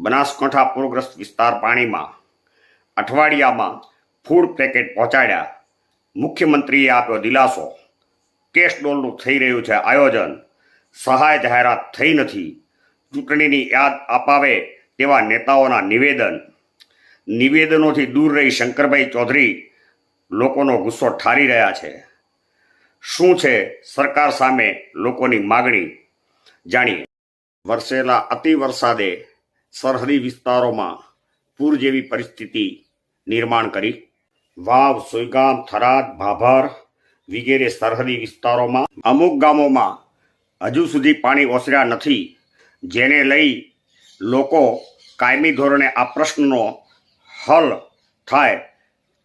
બનાસકાંઠા પૂરગ્રસ્ત વિસ્તાર પાણીમાં અઠવાડિયામાં ફૂડ પેકેટ પહોંચાડ્યા. મુખ્યમંત્રીએ આપ્યો દિલાસો. કેશ ડોલનું થઈ રહ્યું છે આયોજન. સહાય જાહેરાત થઈ નથી. ચૂંટણીની યાદ અપાવે તેવા નેતાઓના નિવેદન. નિવેદનોથી દૂર રહી શંકરભાઈ ચૌધરી લોકોનો ગુસ્સો ઠારી રહ્યા છે. શું છે સરકાર સામે લોકોની માગણી? જાણીએ. વરસેલા અતિ વરસાદે સરહદી વિસ્તારોમાં પૂર જેવી પરિસ્થિતિ નિર્માણ કરી. વાવ સુઈગામ થરાદ, ભાભર વગેરે સરહદી વિસ્તારોમાં અમુક ગામોમાં હજુ સુધી પાણી ઓસર્યા નથી, જેને લઈ લોકો કાયમી ધોરણે આ પ્રશ્નનો હલ થાય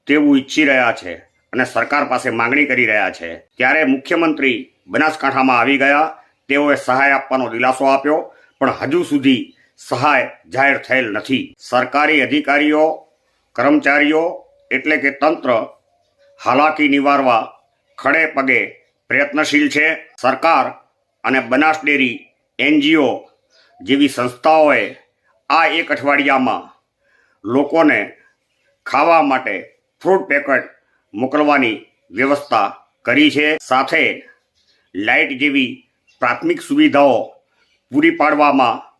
તેવું ઈચ્છી રહ્યા છે અને સરકાર પાસે માંગણી કરી રહ્યા છે. ત્યારે મુખ્યમંત્રી બનાસકાંઠામાં આવી ગયા, તેઓએ સહાય આપવાનો દિલાસો આપ્યો, પણ હજુ સુધી સહાય જાહેર થયેલ નથી. સરકારી અધિકારીઓ, કર્મચારીઓ એટલે કે તંત્ર હાલાકી નિવારવા ખડે પગે પ્રયત્નશીલ છે. સરકાર અને બનાસ ડેરી એનજીઓ જેવી સંસ્થાઓએ આ એક અઠવાડિયામાં લોકોને ખાવા માટે ફ્રૂટ પેકેટ મોકલવાની વ્યવસ્થા કરી છે. સાથે લાઇટ જેવી પ્રાથમિક સુવિધાઓ પૂરી પાડવામાં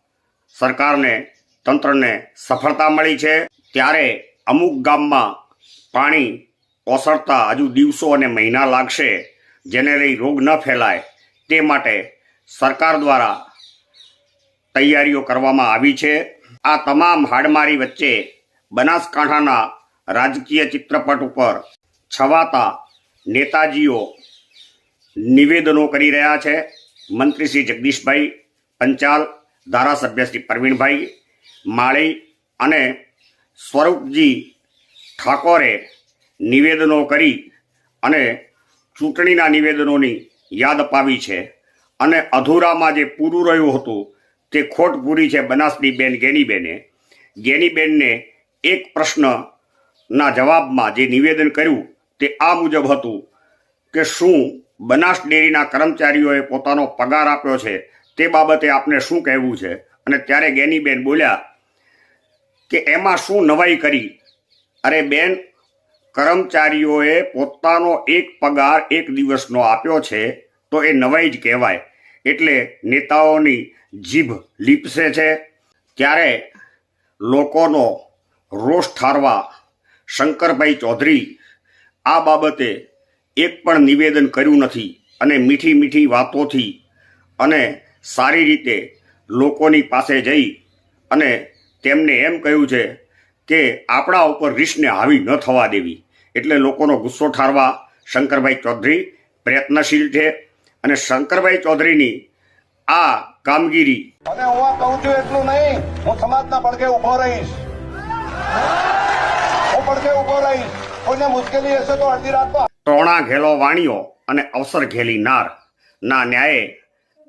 સરકારને, તંત્રને સફળતા મળી છે. ત્યારે અમુક ગામમાં પાણી ઓસરતા હજુ દિવસો અને મહિના લાગશે. જેને લઈ રોગ ન ફેલાય તે માટે સરકાર દ્વારા તૈયારીઓ કરવામાં આવી છે. આ તમામ હાડમારી વચ્ચે બનાસકાંઠાના રાજકીય ચિત્રપટ ઉપર છવાતા નેતાજીઓ નિવેદનો કરી રહ્યા છે. મંત્રી શ્રી જગદીશભાઈ પંચાલ ધારાસભ્ય શ્રી પ્રવીણભાઈ માળી અને સ્વરૂપજી ઠાકોરે નિવેદનો કરી અને ચૂંટણીના નિવેદનોની યાદ અપાવી છે અને અધૂરામાં જે પૂરું રહ્યું હતું તે ખોટ પૂરી છે બનાસની બેન ગેનીબેને. ગેનીબેનને એક પ્રશ્નના જવાબમાં જે નિવેદન કર્યું તે આ મુજબ હતું કે શું બનાસ ડેરીના કર્મચારીઓએ પોતાનો પગાર આપ્યો છે તે બાબતે આપને શું કહેવું છે? અને ત્યારે ગેનીબેન બોલ્યા કે એમાં શું નવાઈ કરી? અરે બેન, કર્મચારીઓએ પોતાનો એક પગાર એક દિવસનો આપ્યો છે, તો એ નવાઈ જ કહેવાય. એટલે નેતાઓની જીભ લીપસે છે. ત્યારે લોકોનો રોષ ઠારવા શંકરભાઈ ચૌધરી આ બાબતે એક પણ નિવેદન કર્યું નથી અને મીઠી મીઠી વાતોથી અને સારી રીતે લોકોની પાસે જઈ અને તેમને એમ કહ્યું છે કે આપણા ઉપર રીસને હાવી ન થવા દેવી. એટલે લોકોનો ગુસ્સો ઠારવા શંકરભાઈ ચૌધરી પ્રયત્નશીલ છે અને શંકરભાઈ ચૌધરીની આ કામગીરી અને હું આ કહું છું એટલું નહીં હું સમાજના પડઘે ઊભો રહીશ. હું પડઘે ઊભો રહીશ. કોઈને મુશ્કેલી હશે તો અડધી રાત ટોણા ઘેલો વાણીઓ અને અવસર ઘેલી નાર. ના ન્યાયે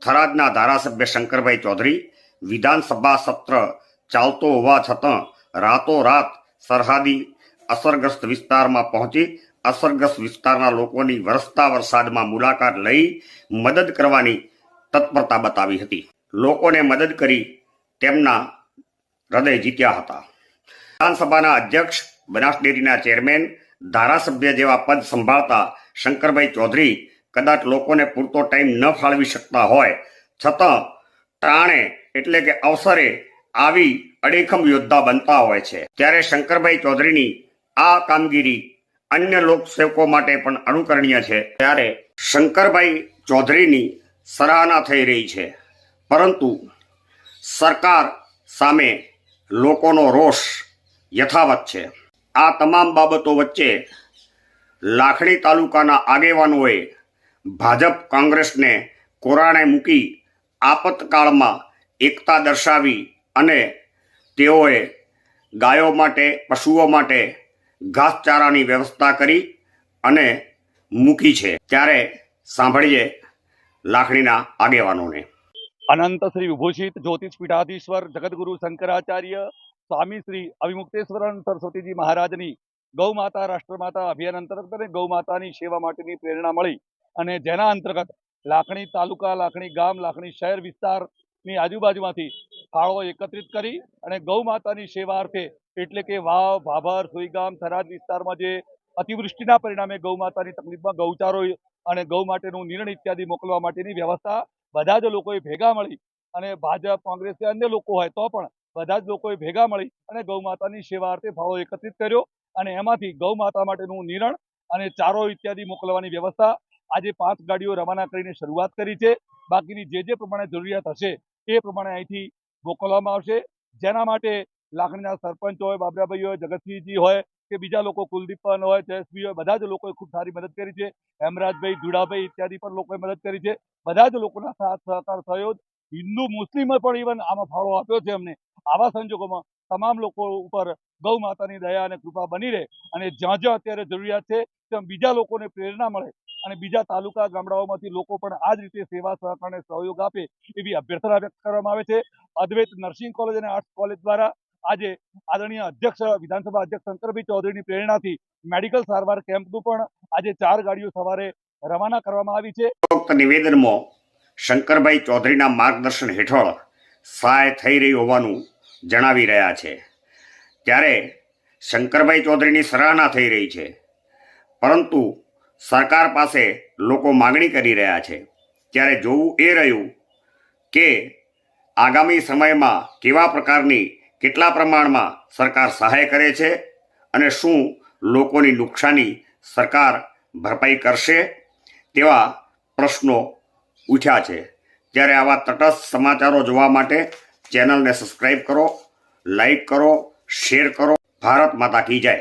થરાદના ધારાસભ્ય શંકરભાઈ ચૌધરી, વિધાનસભા સત્ર ચાલતો હોવા છતાં રાતોરાત સરહદી અસરગ્રસ્ત વિસ્તારમાં પહોંચી, અસરગ્રસ્ત વિસ્તારના લોકોની વરસતા વરસાદમાં મુલાકાત લઈ મદદ કરવાની તત્પરતા બતાવી હતી. લોકોને મદદ કરી તેમના હૃદય જીત્યા હતા. વિધાનસભાના અધ્યક્ષ, બનાસ ડેરીના ચેરમેન, ધારાસભ્ય જેવા પદ સંભાળતા શંકરભાઈ ચૌધરી કદાચ લોકોને પૂરતો ટાઈમ ન ફાળવી શકતા હોય. છતાં ટાણે એટલે કે અવસરે આવી અડેખમ યોદ્ધા બનતા હોય છે. ત્યારે શંકરભાઈ ચૌધરીની આ કામગીરી અન્ય લોકસેવકો માટે પણ અનુકરણીય છે. ત્યારે શંકરભાઈ ચૌધરીની સરાહના થઈ રહી છે. પરંતુ સરકાર સામે લોકોનો રોષ યથાવત છે. આ તમામ બાબતો વચ્ચે લાખણી તાલુકાના આગેવાનોએ ભાજપ કોંગ્રેસને કોરાણે મૂકી આપતકાળમાં એકતા દર્શાવી અને તેઓએ ગાયો માટે, પશુઓ માટે ઘાસચારાની વ્યવસ્થા કરી અને મૂકી છે. ત્યારે સાંભળીએ લાખણીના આગેવાનોને. અનંત શ્રી વિભૂષિત જ્યોતિષ પીઠાધીશ્વર જગદગુરુ શંકરાચાર્ય, સ્વામી શ્રી અવિમુક્તેશ્વરન સરસ્વતીજી મહારાજની ગૌ માતા રાષ્ટ્રમાતા અભિયાન અંતર્ગત અને ગૌ માતાની સેવા માટેની પ્રેરણા મળી. અને જેના અંતર્ગત લાખણી તાલુકા, લાખણી ગામ, લાખણી શહેર વિસ્તારની આજુબાજુમાંથી ફાળો એકત્રિત કરી અને ગૌ માતાની સેવા અર્થે એટલે કે વાવ, ભાભર, સુઈગામ, થરાદ વિસ્તારમાં જે અતિવૃષ્ટિના પરિણામે ગૌ માતાની તકલીફમાં ગૌચારો અને ગૌ માટેનું નિર્ણય ઇત્યાદિ મોકલવા માટેની વ્યવસ્થા બધા જ લોકોએ ભેગા મળી અને ભાજપ, કોંગ્રેસ અન્ય લોકો હોય તો પણ બધા જ લોકોએ ભેગા મળી અને ગૌ માતાની સેવા અર્થે ફાળો એકત્રિત કર્યો અને એમાંથી ગૌ માતા માટેનું નિરણ અને ચારો ઇત્યાદિ મોકલવાની વ્યવસ્થા આજે પાંચ ગાડીઓ રવાના કરીને શરૂઆત કરી છે. બાકીની જે જે પ્રમાણે જરૂરિયાત હશે એ પ્રમાણે અહીંથી મોકલવામાં આવશે. જેના માટે લાખણીના સરપંચ હોય, બાબરાભાઈ હોય, જગતસિંહજી હોય કે બીજા લોકો કુલદીપન હોય જયસભી હોય, બધા જ લોકોએ ખૂબ સારી મદદ કરી છે. હેમરાજભાઈ, ધુડાભાઈ ઇત્યાદિ પણ લોકોએ મદદ કરી છે. બધા જ લોકોના સાથ સહકાર થયો હિન્દુ મુસ્લિમે પણ ઇવન આમાં ફાળો આપ્યો છે અમને. આવા સંજોગોમાં તમામ લોકો ઉપર ગૌ માતાની દયા અને કૃપા બની રહે અને જ્યાં જ્યાં અત્યારે જરૂરિયાત છે, ત્યાં બીજા લોકોને પ્રેરણા મળે અને બીજા તાલુકા ગામડાઓમાંથી લોકો પણ આ જ રીતે સેવા સહકાર સહયોગ આપે એવી અભ્યર્થના વ્યક્ત કરવામાં આવે છે. અદ્વૈત નર્સિંગ કોલેજ અને આર્ટ્સ કોલેજ દ્વારા આજે આદરણીય અધ્યક્ષ, વિધાનસભા અધ્યક્ષ શંકરભાઈ ચૌધરીની પ્રેરણાથી મેડિકલ સારવાર કેમ્પનું પણ આજે ચાર ગાડીઓ સવારે રવાના કરવામાં આવી છે. નિવેદનમાં શંકરભાઈ ચૌધરીના માર્ગદર્શન હેઠળ સહાય થઈ રહી હોવાનું જણાવી રહ્યા છે. ત્યારે શંકરભાઈ ચૌધરીની સરાહના થઈ રહી છે. પરંતુ સરકાર પાસે લોકો માગણી કરી રહ્યા છે. ત્યારે જોવું એ રહ્યું કે આગામી સમયમાં કેવા પ્રકારની, કેટલા પ્રમાણમાં સરકાર સહાય કરે છે અને શું લોકોની નુકસાની સરકાર ભરપાઈ કરશે તેવા પ્રશ્નો ઉઠ્યા છે. ત્યારે આવા તટસ્થ સમાચારો જોવા માટે ચેનલને સબસ્ક્રાઈબ કરો લાઈક કરો, શેર કરો. ભારત માતા કી જય.